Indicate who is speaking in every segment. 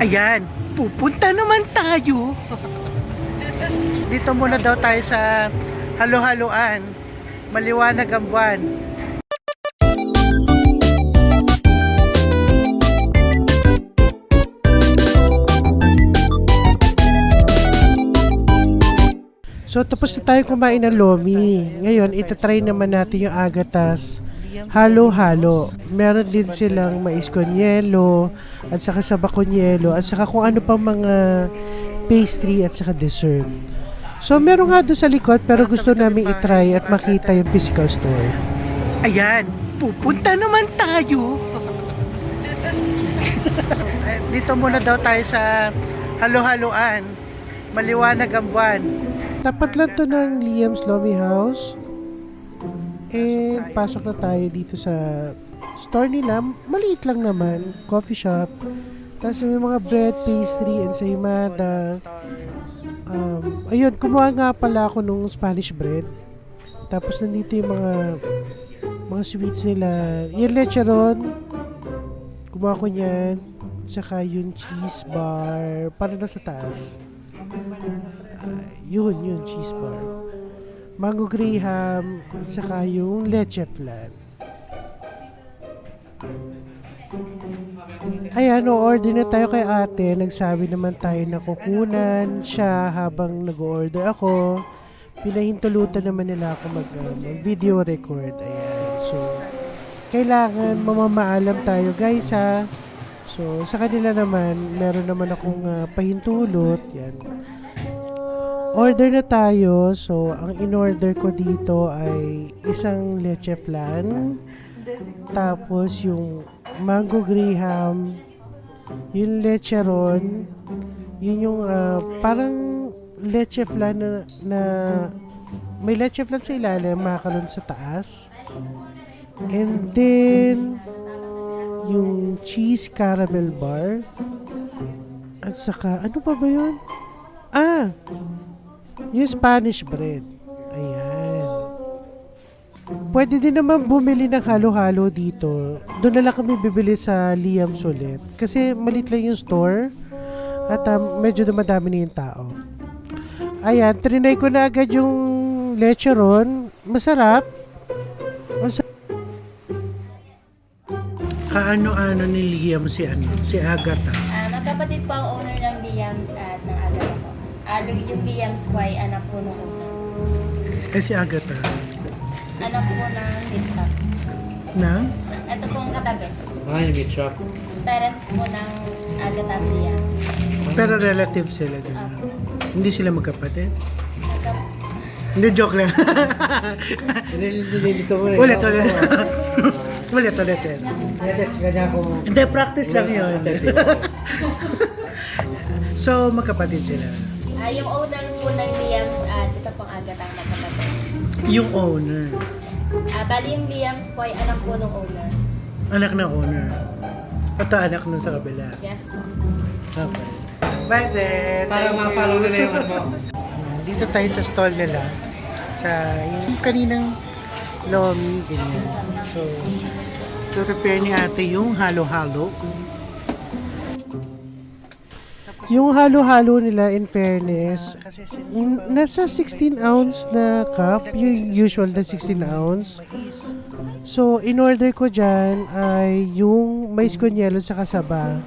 Speaker 1: Ayan, pupunta naman tayo. Dito muna daw tayo sa halo-haloan. Maliwanag ang buwan. So tapos na tayo kumain ng lomi. Ngayon, itatry naman natin yung agatas halo-halo. Meron din silang mais con yelo, at saka saba con yelo, at saka kung ano pang mga pastry at saka dessert. So meron nga doon sa likod pero gusto namin itry at makita yung physical store. Ayan, pupunta naman tayo. Dito muna daw tayo sa halo-haloan. Maliwanag ang buwan. Tapat lang to ng Liam's Lomi House. And pasok na tayo dito sa store nila. Maliit lang naman. Coffee shop. Tapos may mga bread, pastry, ensaymada. Um, ayun, kumuha nga pala ako nung Spanish bread. Tapos nandito yung mga mga sweets nila. Yung lecheron. Kumuha ko niyan. Tsaka yung cheese bar. Para na sa taas. Ah, yun, yun, cheese bar. Mango graham, at saka yung leche flan. Ayan, o-order na tayo kay ate. Nagsabi naman tayo na kukunan siya habang nag-order ako. Pinahintulutan naman nila ako mag, uh, mag-video record. Ayan. So, kailangan mamamaalam tayo guys ha. So, sa kanila naman, meron naman akong uh, pahintulot. Yan. Order na tayo. So, ang in-order ko dito ay isang leche flan. Tapos yung mango graham, yung lecheron, yun yung ah, parang leche flan na, na may leche flan sa ilalim, makaroon sa taas. And then, yung cheese caramel bar. At saka, ano pa ba yun? Ah! Yung Spanish bread. Ayan. Pwede din naman bumili ng halo-halo dito. Doon na lang kami bibili sa Liam Sulit. Kasi malit lang yung store. At um, medyo dumadami na yung tao. Ayan, trinay ko na agad yung lecheron. Masarap. Masarap. Kaano-ano ni Liam si ano? Si Agatha.
Speaker 2: Ah, magkapatid po ang owner ng Liams at ng Agata Ah, yung Liams po ay anak po ng owner.
Speaker 1: Eh si Agatha.
Speaker 2: Anak po ng shop.
Speaker 1: Na?
Speaker 2: Ito pong katabi.
Speaker 3: Ah, yung shop.
Speaker 2: Parents po ng Agata at Liam.
Speaker 1: Pero relative sila. Ganun.
Speaker 2: Apo.
Speaker 1: Hindi sila magkapatid.
Speaker 2: Magka-
Speaker 1: Hindi, joke lang.
Speaker 3: Nililito mo eh.
Speaker 1: ulit, ulit. ulit, ulit. yan.
Speaker 3: Netest ka niya kung...
Speaker 1: Hindi, practice lang yun. so, magkapatid sila.
Speaker 2: Ah, yung owner po ng Liams at ito pong Agata ang magkapatid.
Speaker 1: Yung owner.
Speaker 2: Ah, bali yung Liams po ay anak po ng owner.
Speaker 1: Anak ng owner. At anak nun sa kabila.
Speaker 2: Yes po.
Speaker 1: Okay. Bye then.
Speaker 3: Para
Speaker 1: Thank
Speaker 3: ma-follow nila yung ano.
Speaker 1: Dito tayo sa stall nila. Sa yung kaninang lomi, ganyan. So, prepare ni ate yung halo-halo. Yung halo-halo nila, in fairness, n- nasa 16 ounce na cup, yung usual na 16 ounce. So, in order ko dyan ay yung mais con yelo sa kasaba.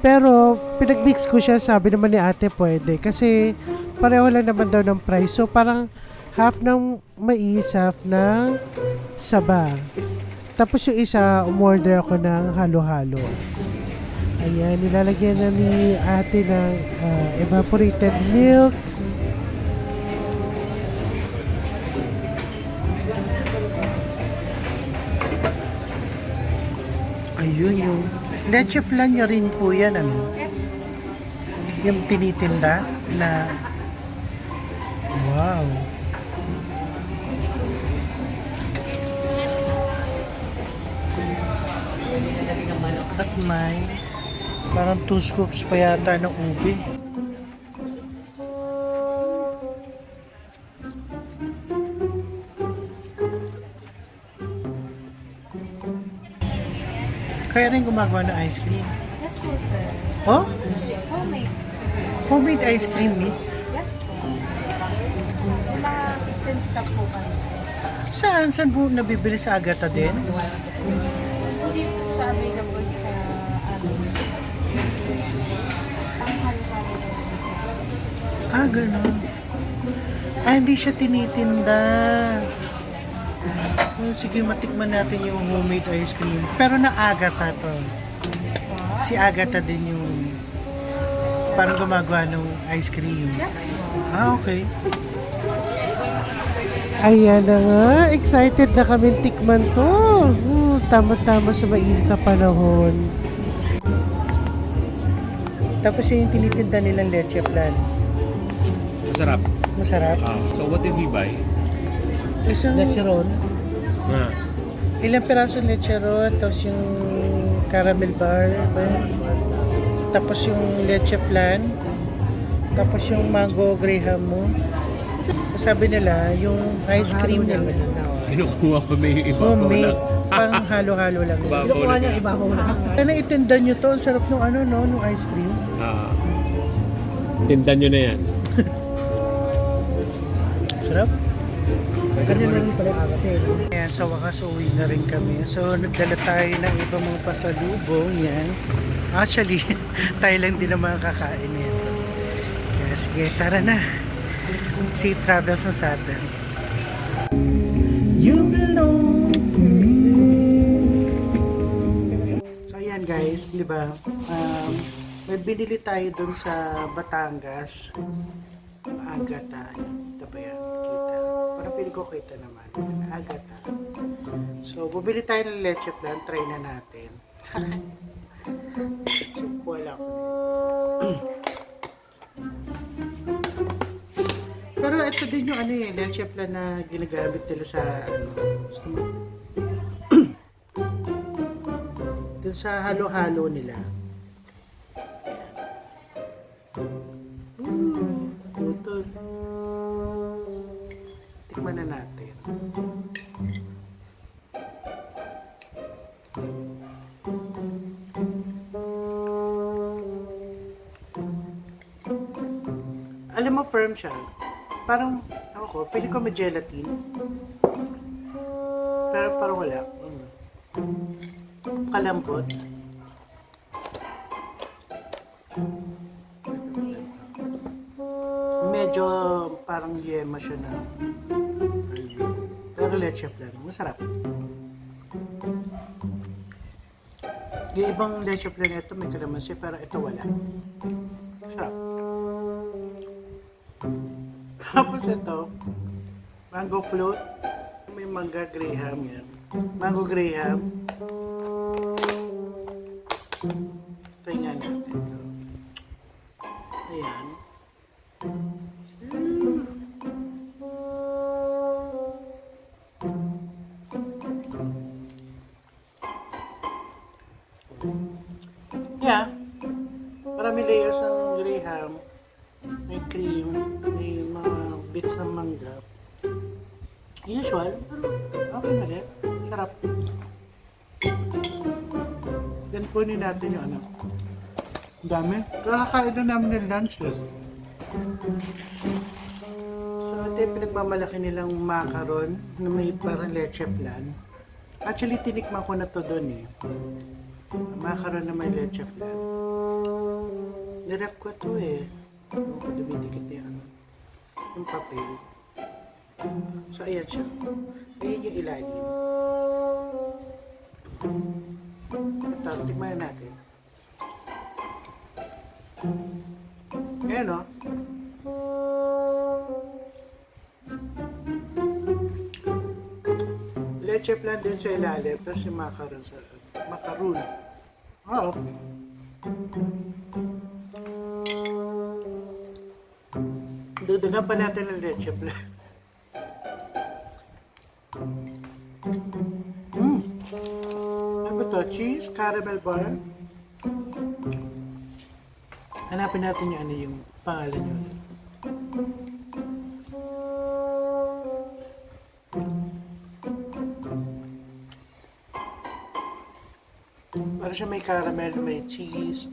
Speaker 1: Pero, pinagmix ko siya, sabi naman ni ate pwede. Kasi, pareho lang naman daw ng price. So, parang half ng mais, half ng saba. Tapos yung isa, umorder ako ng halo-halo. Ayan, nilalagyan na ni ate ng ah, evaporated milk. Ayun yung leche flan nyo rin po yan, ano? Yung tinitinda na Wow. At may parang two scoops pa yata ng ube. Kaya rin gumagawa ng ice cream.
Speaker 2: Yes po, sir.
Speaker 4: Oh?
Speaker 2: Homemade.
Speaker 4: Homemade ice cream eh.
Speaker 2: Yes po. Yung mga kitchen stuff po kami.
Speaker 4: Saan? Saan po nabibili sa Agata din?
Speaker 2: Hindi po siya available sa
Speaker 4: Ah, ganun. Ah, hindi siya tinitinda. Oh, sige, matikman natin yung homemade ice cream. Pero na Agata to. Si Agata din yung parang gumagawa ng ice cream. Ah, okay. Ayan na nga. Excited na kami tikman to. Uh, tama-tama sa mainit na panahon. Tapos yun yung tinitinda nilang leche plan.
Speaker 5: Masarap.
Speaker 4: Masarap.
Speaker 5: Ah, so what did we buy?
Speaker 4: Isang lecheron.
Speaker 5: Ah,
Speaker 4: Ilang piraso lecheron, tapos yung caramel bar, ba tapos yung leche plan, tapos yung mango graham mo. Sabi nila, yung ice cream nila,
Speaker 5: kinukuha ko may ibabaw
Speaker 4: homemade,
Speaker 5: lang.
Speaker 4: pang halo-halo lang.
Speaker 5: Ibabaw lang. yan.
Speaker 1: ibabaw na.
Speaker 4: Kaya naitinda nyo to, ang sarap nung ano, no, nung ice cream.
Speaker 5: Ah, tindan nyo na yan.
Speaker 4: Sarap.
Speaker 1: Ganyan lang pala eh.
Speaker 4: Ayan, sa wakas uwi na rin kami. So, nagdala tayo ng ibang mga pasalubong. Yan. Actually, tayo lang din naman kakain nito. Kaya sige, tara na. Safe travels na sa atin. So, ayan guys, di ba? Um, may binili tayo dun sa Batangas. Agata. Ito ba yan? Ko kita naman. Agata. So, bumili tayo ng leche flan. Try na natin. so, wala ko Pero ito din yung ano eh, leche flan na ginagamit nila sa ano, dun sa halo-halo nila. Na natin. Alam mo, firm siya. Parang, ako ko, pili ko may gelatin. Pero parang wala. Mm. Kalambot. Medyo parang yema siya na. Leche flan. Masarap. Yung ibang leche flan ito may kalamansi pero ito wala. Sarap. Tapos ito, mango float. May mangga graham yan. Mango graham. Kunin natin yung ano. Ang dami. Kakakain na namin ng lunch eh. So ito yung pinagmamalaki nilang macaron na may parang leche flan. Actually, tinikman ko na to doon eh. Macaron na may leche flan. Nirep ko to eh. Ewan ko, dumidikit na yung papel. So, ayan siya. Ayan yung ilalim. Ito, tikman na natin. Ayan o. Leche flan din sa ilalim, tapos yung macaron sa macaroon. Oo. Dudugan pa natin ng leche flan. Cheese? Caramel bar? Hanapin natin yung ano yung pangalan nyo. Parang siya may caramel, may cheese.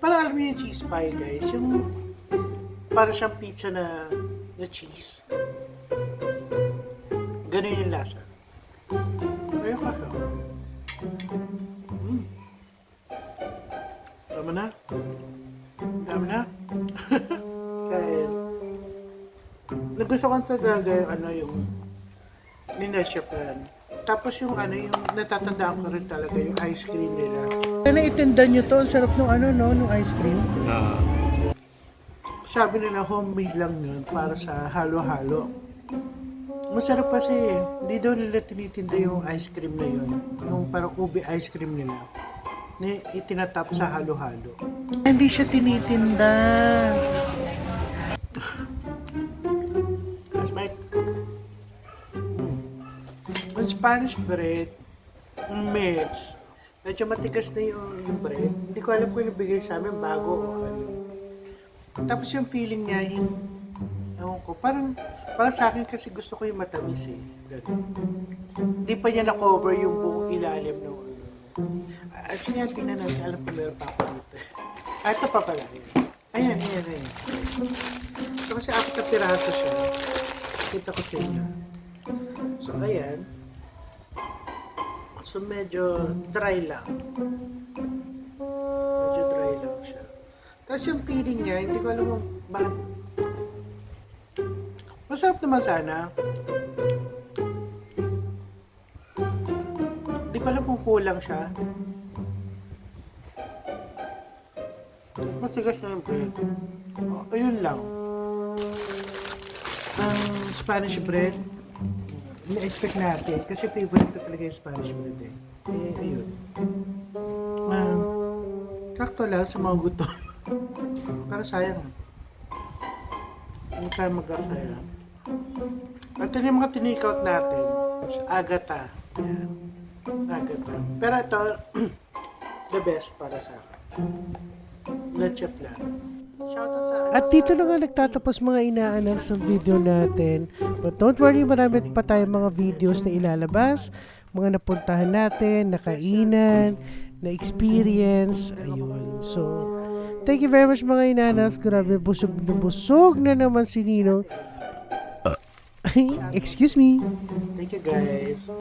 Speaker 4: Para alam niyo yung cheese pie, guys. Yung para siyang pizza na, na cheese. Ganun yung lasa. Tama na? Tama na? Kain. Nagustuhan talaga yung ano yung Ninecha plan. Tapos yung ano, yung natatandaan ko rin talaga yung ice cream nila. Naitinda nyo to, ang sarap nung ano no, nung ice cream.
Speaker 5: Ah,
Speaker 4: Sabi nila homemade lang yun para sa halo-halo. Masarap kasi, hindi daw nila tinitinda yung ice cream na yun. Yung parang ube ice cream nila. Na itinatap sa halo-halo. Hindi siya tinitinda. Yes, Mike. Ang Spanish bread, ang mix, medyo matigas na yung, yung bread. Hindi ko alam kung nabigay sa amin bago o ano. Tapos yung feeling niya, yung, ewan ko, parang, parang sa akin kasi gusto ko yung matamis eh. Ganun. Hindi pa niya na-cover yung buong ilalim ng Ah, sige, tingnan natin. Alam ko meron pa ako dito. Ah, ito pa pala. Ayan, ayan, ayan. So, kasi apat na piraso siya. Kita ko sa. So, ayan. So, medyo dry lang. Medyo dry lang siya. Tapos yung feeling niya, hindi ko alam kung bakit. Masarap naman sana. Ko alam kung kulang siya. Matigas na yung bread. Oh, ayun lang. Ang Spanish bread, na-expect natin. Kasi favorite ko talaga yung Spanish bread eh. Eh, ayun. Ah, sakto lang sa mga gutom. Pero sayang. Hindi tayo mag-asaya. Ito yung mga tinikout natin. Agata. Ayan. Agata. Pero ito, the best para sa akin. Leche plan.
Speaker 1: At dito na nga nagtatapos mga inaanak sa video natin. But don't worry, marami pa tayong mga videos na ilalabas. Mga napuntahan natin, nakainan, na-experience. Ayun. So, thank you very much mga inanas. Grabe, busog na busog na naman si Ninong. Excuse me.
Speaker 4: Thank you guys.